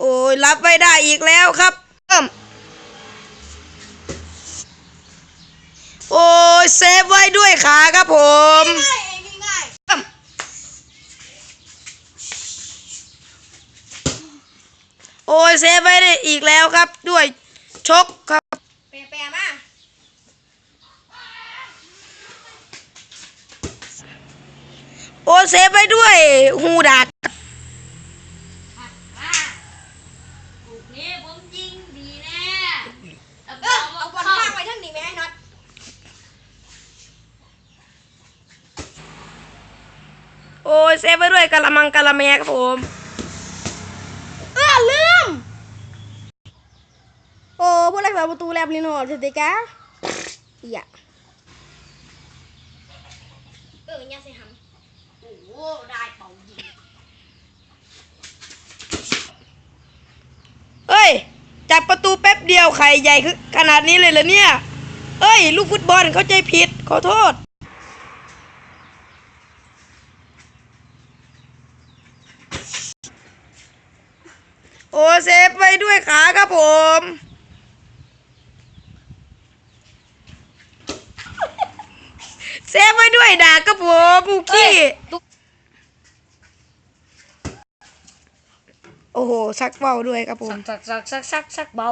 โอ้ยรับไม่ได้อีกแล้วครับเอิ่มโอ้ยเซฟไว้ด้วยขาครับผมง่ายเองง่ายเอิ่มโอ้ยเซฟไว้ได้อีกแล้วครับ ด้วยชกครับแปะแปะมาโอ้ยเซฟไว้ด้วยหูดัก ลูกนี้ผมยิงดีแน่แล้ว เอ ก็ อเอาบอลข้างไว้ทั้งนี้ไหมไอ้น็อต โอ้ยเซฟไว้ด้วยกะละมังกะละแมครับผม เออลืม โอ้ผู้รักษาประตูแลบลิโนสติกาอย่าเออเนี่ยสิหำโอ้โหได้เป่ายิงเอ้ยจับประตูแป๊บเดียวไข่ใหญ่คือขนาดนี้เลยเหรอเนี่ย เอ้ย ลูกฟุตบอลเข้าใจผิด ขอโทษ โอ้เซฟไว้ด้วยขาครับผม เซฟไว้ด้วยดากครับผมบุกี้โอ้โหชักเบาด้วยครับผม สักสักสักสักสักเบา